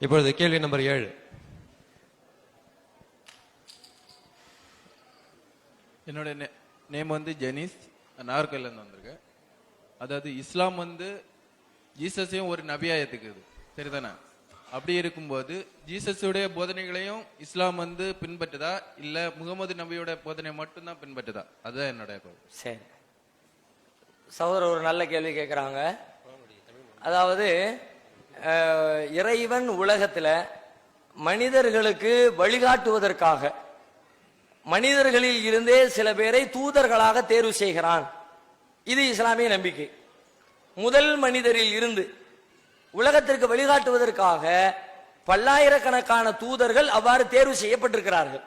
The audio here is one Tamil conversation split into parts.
இப்பொழுது கேள்வி நம்பர் ஏழு. என்னோட நேம் வந்து ஜெனிஸ் நாகர்கோயிலேருந்து வந்திருக்கேன். அதாவது இஸ்லாம் வந்து ஜீசஸையும் ஒரு நபியா ஏத்துக்குது. சரிதானே? அப்படி இருக்கும்போது ஜீசஸுடைய போதனைகளையும் இஸ்லாம் வந்து பின்பற்றுதா? இல்ல முகமது நபியோட போதனை மட்டும்தான் பின்பற்றுதா? அதுதான் என்னோட கேள்வி. சரி. சகோதரர் ஒரு நல்ல கேள்வி கேட்குறாங்க அதாவது இறைவன் உலகத்தில் மனிதர்களுக்கு வழிகாட்டுவதற்காக மனிதர்களில் இருந்தே சில பேரை தூதர்களாக தேர்வு செய்கிறான். இது இஸ்லாமிய நம்பிக்கை. முதல் மனிதரில் இருந்து உலகத்திற்கு வழிகாட்டுவதற்காக பல்லாயிரக்கணக்கான தூதர்கள் அவ்வாறு தேர்வு செய்யப்பட்டிருக்கிறார்கள்.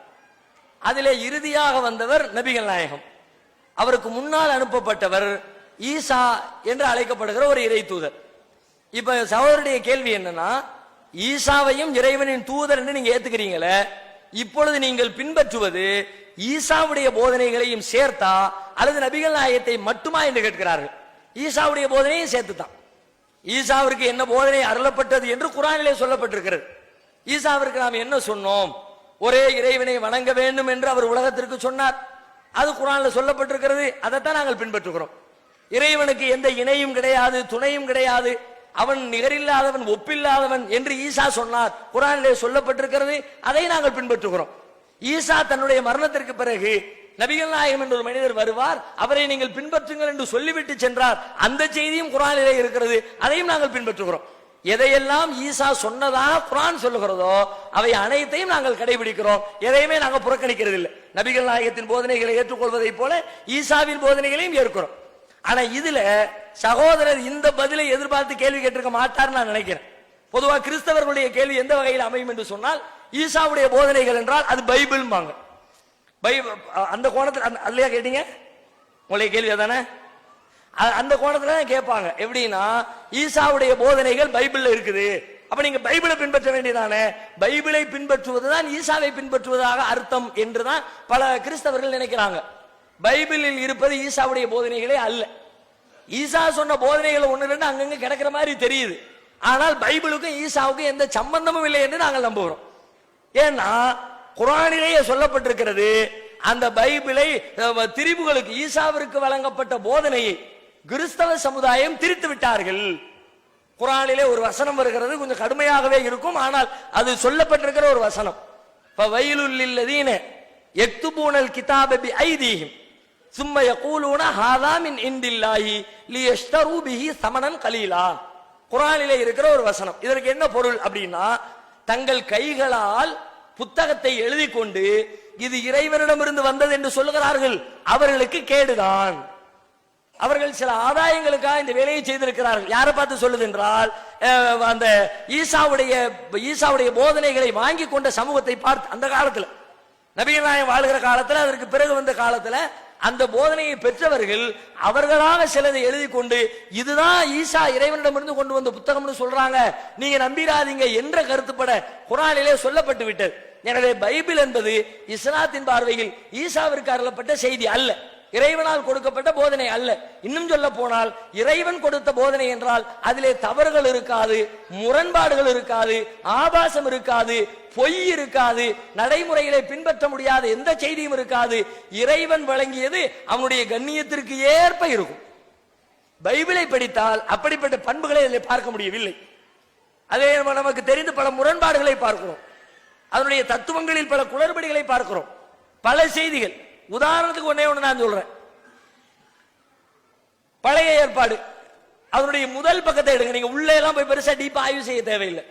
அதிலே இறுதியாக வந்தவர் நபிகள் நாயகம். அவருக்கு முன்னால் அனுப்பப்பட்டவர் ஈசா என்று அழைக்கப்படுகிற ஒரு இறை தூதர். இப்ப சகோதரருடைய கேள்வி என்னன்னா ஈசாவையும் இறைவனின் தூதர் என்று நீங்க ஏத்துக்கிறீங்களே இப்பொழுது நீங்கள் பின்பற்றுவது ஈசாவுடைய போதனைகளையும் சேர்த்தா அல்லது நபிகள் நாயகத்தை மட்டுமா என்று கேட்கிறார்கள். ஈசாவுடைய போதனையும் சேர்த்துதான் ஈசாவிற்கு என்ன போதனை அருளப்பட்டது என்று குரானிலே சொல்லப்பட்டிருக்கிறது. ஈசாவிற்கு நாம் என்ன சொன்னோம்? ஒரே இறைவனை வணங்க வேண்டும் என்று அவர் உலகத்திற்கு சொன்னார். அது குரான்ல சொல்லப்பட்டிருக்கிறது. அதைத்தான் நாங்கள் பின்பற்றுகிறோம். இறைவனுக்கு எந்த இணையும் கிடையாது துணையும் கிடையாது. அவன் நிகரில்லாதவன் ஒப்பில்லாதவன் என்று ஈசா சொன்னார். குரானிலே சொல்லப்பட்டிருக்கிறது அதை நாங்கள் பின்பற்றுகிறோம். ஈசா தன்னுடைய மரணத்திற்கு பிறகு நபிகள் நாயகம் என்ற ஒரு மனிதர் வருவார் அவரை நீங்கள் பின்பற்றுங்கள் என்று சொல்லிவிட்டு சென்றார். அந்த செய்தியும் குரானிலே இருக்கிறது அதையும் நாங்கள் பின்பற்றுகிறோம். எதையெல்லாம் ஈசா சொன்னதாக குரான் சொல்லுகிறதோ அவை அனைத்தையும் நாங்கள் கடைபிடிக்கிறோம். எதையுமே நாங்கள் புறக்கணிக்கிறது இல்லை நபிகள் நாயகத்தின் போதனைகளை ஏற்றுக்கொள்வதைப் போல ஈசாவின் போதனைகளையும் ஏற்கிறோம். ஆனா இதுல சகோதரர் இந்த பதிலை எதிர்பார்த்து கேள்வி கேட்டிருக்க மாட்டார்னு நான் நினைக்கிறேன். பொதுவாக கிறிஸ்தவர்களுடைய கேள்வி எந்த வகையில் அமையும் என்று சொன்னால் ஈசாவுடைய போதனைகள் என்றால் அது பைபிள்பாங்க பைபிள் அந்த கோணத்தில் அதுலயா கேட்டீங்க? உங்களுடைய கேள்வி அதானே? அந்த கோணத்துல தான் கேட்பாங்க. எப்படின்னா ஈசாவுடைய போதனைகள் பைபிள்ல இருக்குது. அப்ப நீங்க பைபிளை பின்பற்ற வேண்டியதானே? பைபிளை பின்பற்றுவதுதான் ஈசாவை பின்பற்றுவதாக அர்த்தம் என்றுதான் பல கிறிஸ்தவர்கள் நினைக்கிறாங்க. பைபிளில் இருப்பது ஈசாவுடைய போதனைகளே அல்ல. ஈசா சொன்ன போதனைகள் ஒன்று ரெண்டு அங்கங்க கிடக்கிற மாதிரி தெரியுது. ஆனால் பைபிளுக்கும் ஈசாவுக்கும் எந்த சம்பந்தமும் இல்லை என்று நாங்கள் நம்புகிறோம். ஏன்னா குரானிலேயே சொல்லப்பட்டிருக்கிறது அந்த பைபிளை அஹ், திரிபுகளுக்கு ஈசாவிற்கு வழங்கப்பட்ட போதனையை கிறிஸ்தவ சமுதாயம் திரித்து விட்டார்கள். குரானிலே ஒரு வசனம் வருகிறது கொஞ்சம் கடுமையாகவே இருக்கும் ஆனால் அது சொல்லப்பட்டிருக்கிற ஒரு வசனம். இப்ப வயலுள்ளதீன எக்துபூனல் கிதாபி ஐதீகம் சும்ம யகூலூன ஹாதா மின் இந்தில்லாஹி லியஷ்தரு பிஹி கலீலா குரானிலே இருக்கிற ஒரு வசனம். இதற்கு என்ன பொருள் அப்படின்னா தங்கள் கைகளால் புத்தகத்தை எழுதி கொண்டு இது இறைவனிடமிருந்து வந்தது என்று சொல்லுகிறார்கள். அவர்களுக்கு கேடுதான். அவர்கள் சில ஆதாயங்களுக்காக இந்த வேலையை செய்திருக்கிறார்கள். யாரை பார்த்து சொல்லுது என்றால் அஹ், அந்த ஈசாவுடைய ஈசாவுடைய போதனைகளை வாங்கி கொண்ட சமூகத்தை பார்த்து அந்த காலத்துல நபிகள் வாழ்கிற காலத்துல அதற்கு பிறகு வந்த காலத்துல அந்த போதனையை பெற்றவர்கள் அவர்களாக சிலதை எழுதி கொண்டு இதுதான் ஈசா இறைவனிடமிருந்து கொண்டு வந்த புத்தகம்னு சொல்றாங்க. நீங்க நம்பிராதீங்க என்ற கருத்துப்பட குரானிலே சொல்லப்பட்டு விட்டது எனவே பைபிள் என்பது இஸ்லாத்தின் பார்வையில் ஈசாவிற்கு அருளப்பட்ட செய்தி அல்ல. இறைவனால் கொடுக்கப்பட்ட போதனை அல்ல. இன்னும் சொல்ல போனால் இறைவன் கொடுத்த போதனை என்றால் அதிலே தவறுகள் இருக்காது முரண்பாடுகள் இருக்காது ஆபாசம் இருக்காது பொய் இருக்காது நடைமுறைகளை பின்பற்ற முடியாத எந்த செய்தியும் இருக்காது. இறைவன் வழங்கியது அவனுடைய கண்ணியத்திற்கு ஏற்ப இருக்கும். பைபிளை படித்தால் அப்படிப்பட்ட பண்புகளை அதில் பார்க்க முடியவில்லை. அதே நமக்கு தெரிந்து பல முரண்பாடுகளை பார்க்கிறோம். அதனுடைய தத்துவங்களில் பல குளறுபடிகளை பார்க்கிறோம். பல செய்திகள். உதாரணத்துக்கு ஒன்னே ஒன்று நான் சொல்றேன். பழைய ஏற்பாடு. அதனுடைய முதல் பக்கத்தை எடுங்க. நீங்க உள்ளே எல்லாம் போய் பெருசா டீப்பா ஆய்வு செய்ய தேவையில்லை.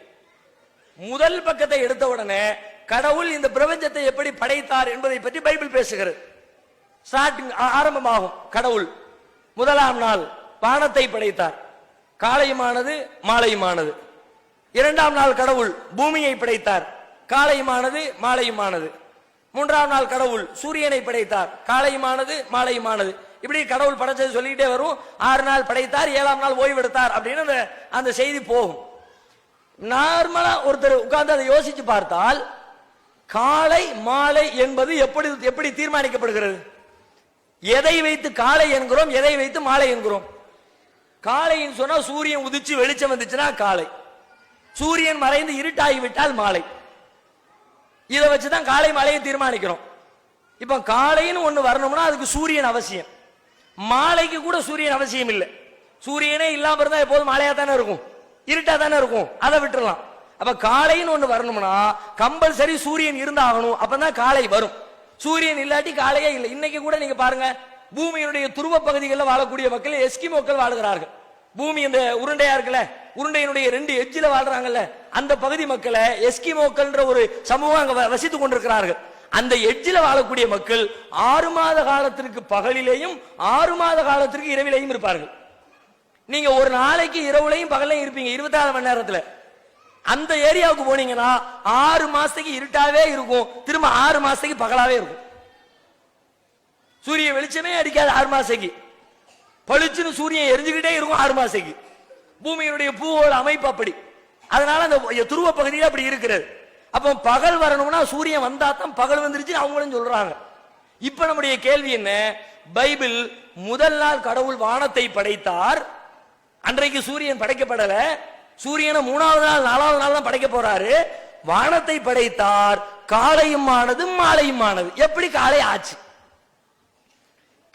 முதல் பக்கத்தை எடுத்த உடனே கடவுள் இந்த பிரபஞ்சத்தை எப்படி படைத்தார் என்பதை பற்றி பைபிள் பேசுகிறது. ஸ்டார்டிங் ஆரம்பமாகும். கடவுள் முதலாம் நாள் வானத்தை படைத்தார். காலையுமானது மாலையுமானது. இரண்டாம் நாள் கடவுள் பூமியை படைத்தார். காலையுமானது மாலையுமானது. மூன்றாம் நாள் கடவுள் சூரியனை படைத்தார். காலையுமானது மாலையுமானது. இப்படி கடவுள் படைச்சது சொல்லிக்கிட்டே வரும். ஆறு நாள் படைத்தார் ஏழாம் நாள் ஓய்வெடுத்தார் அப்படின்னு அந்த அந்த செய்தி போகும். நார்மலா ஒருத்தர் உட்கார்ந்து அதை யோசிச்சு பார்த்தால் காலை மாலை என்பது எப்படி எப்படி தீர்மானிக்கப்படுகிறது? எதை வைத்து காலை என்கிறோம் எதை வைத்து மாலை என்கிறோம்? காலைன்னு சொன்னா சூரியன் உதிச்சு வெளிச்சம் வந்துச்சுன்னா காலை. சூரியன் மறைந்து இருட்டாகி விட்டால் மாலை. இதை வச்சு தான் காலை மாலையை தீர்மானிக்கிறோம். இப்போ காலைன்னு ஒன்று வரணும்னா அதுக்கு சூரியன் அவசியம். மாலைக்கு கூட சூரியன் அவசியம் இல்லை. சூரியனே இல்லாமல் இருந்தால் எப்போதும் மாலையாக தானே இருக்கும். இருட்டாக தானே இருக்கும். அதை விட்டுறலாம். அப்போ காலைன்னு ஒன்று வரணும்னா கம்பல்சரி சூரியன் இருந்தாகணும். அப்பதான் காலை வரும். சூரியன் இல்லாட்டி காலையே இல்லை. இன்னைக்கு கூட நீங்கள் பாருங்க பூமியினுடைய துருவ பகுதிகளில் வாழக்கூடிய மக்கள் எஸ்கிமோக்கள் வாழ்கிறார்கள். பூமி இந்த உருண்டையா இருக்குல்ல உருண்டையினுடைய ரெண்டு எஜ்ஜில வாழ்றாங்கல்ல அந்த பகுதி மக்களை எஸ்கிமோக்கள்ன்ற ஒரு சமூகம் அங்க வ- வசித்துக் கொண்டிருக்கிறார்கள். அந்த எட்ஜில் வாழக்கூடிய மக்கள் ஆறு மாத காலத்திற்கு பகலிலேயும் ஆறு மாத காலத்திற்கு இரவிலேயும் இருப்பார்கள். நீங்க ஒரு நாளைக்கு இரவுலையும் பகலையும் இருப்பீங்க இருபத்தாறு மணி நேரத்துல. அந்த ஏரியாவுக்கு போனீங்கன்னா ஆறு மாசத்துக்கு இருட்டாவே இருக்கும் திரும்ப ஆறு மாசத்துக்கு பகலாவே இருக்கும். சூரிய வெளிச்சமே அடிக்காது ஆறு மாசத்துக்கு. பளிச்சுன்னு சூரியன் எரிஞ்சுக்கிட்டே இருக்கும் ஆறு மாசத்துக்கு பூமியினுடைய பூவோட அமைப்பு அப்படி. அதனால அந்த துருவ பகுதியில் அப்படி இருக்கிறது. அப்போ பகல் வரணும்னா சூரியன் வந்தா தான் பகல் வந்துருச்சு அவங்களும் சொல்றாங்க. இப்ப நம்முடைய கேள்வி என்ன? பைபிள் முதல் நாள் கடவுள் வானத்தை படைத்தார். அன்றைக்கு சூரியன் படைக்கப்படல. சூரியனை மூணாவது நாள் நாலாவது நாள் தான் படைக்க போறாரு. வானத்தை படைத்தார். காலையும் ஆனது மாலையும் ஆனது எப்படி காலை ஆச்சு?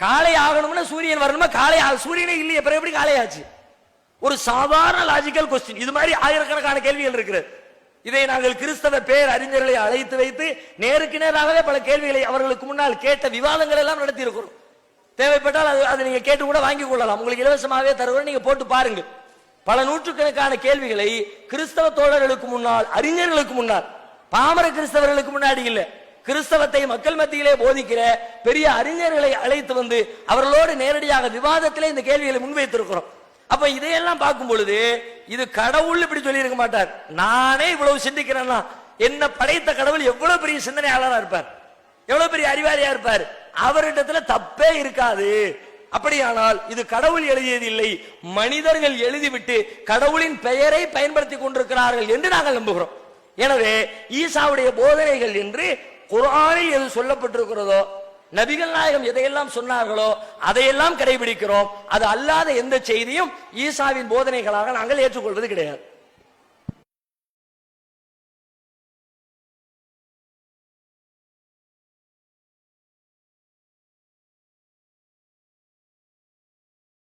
காலை ஆகணும்னா சூரியன் வரணுமா? காலை சூரியனே இல்லையே. பிறகு எப்படி காலை ஆச்சு? ஒரு சாதாரண லாஜிக்கல் கொஸ்டின் இது மாதிரி ஆயிரக்கணக்கான கேள்விகள் இருக்கிறது இதை நாங்கள் கிறிஸ்தவ பேர் அறிஞர்களை அழைத்து வைத்து நேருக்கு நேராகவே பல கேள்விகளை அவர்களுக்கு முன்னால் கேட்ட விவாதங்கள் எல்லாம் நடத்தி இருக்கிறோம். தேவைப்பட்டால் அது அதை நீங்க கேட்டு கூட வாங்கி கொள்ளலாம். உங்களுக்கு இலவசமாகவே தருவோம் நீங்க போட்டு பாருங்க பல நூற்றுக்கணக்கான கேள்விகளை கிறிஸ்தவ தோழர்களுக்கு முன்னால் அறிஞர்களுக்கு முன்னால் பாமர கிறிஸ்தவர்களுக்கு முன்னாடி இல்லை. கிறிஸ்தவத்தை மக்கள் மத்தியிலே போதிக்கிற பெரிய அறிஞர்களை அழைத்து வந்து அவர்களோடு நேரடியாக விவாதத்திலே இந்த கேள்விகளை முன்வைத்திருக்கிறோம். அப்ப இதையெல்லாம் பார்க்கும் பொழுது இது கடவுள் இப்படி சொல்லி இருக்க மாட்டார். நானே இவ்வளவு சிந்திக்கிறேன்னா என்ன படைத்த கடவுள் எவ்வளவு பெரிய சிந்தனையாளரா இருப்பார். எவ்வளவு பெரிய அறிவாளியா இருப்பார். அவரிடத்துல தப்பே இருக்காது. அப்படியானால் இது கடவுள் எழுதியது இல்லை. மனிதர்கள் எழுதிவிட்டு கடவுளின் பெயரை பயன்படுத்தி கொண்டிருக்கிறார்கள் என்று நாங்கள் நம்புகிறோம். எனவே ஈசாவுடைய போதனைகள் என்று குரானில் எது சொல்லப்பட்டிருக்கிறதோ நபிகள் நாயகம் எதையெல்லாம் சொன்னார்களோ அதையெல்லாம் கடைபிடிக்கிறோம். அது அல்லாத எந்த செய்தியும் ஈசாவின் போதனைகளாக நாங்கள் ஏற்றுக்கொள்வது கிடையாது.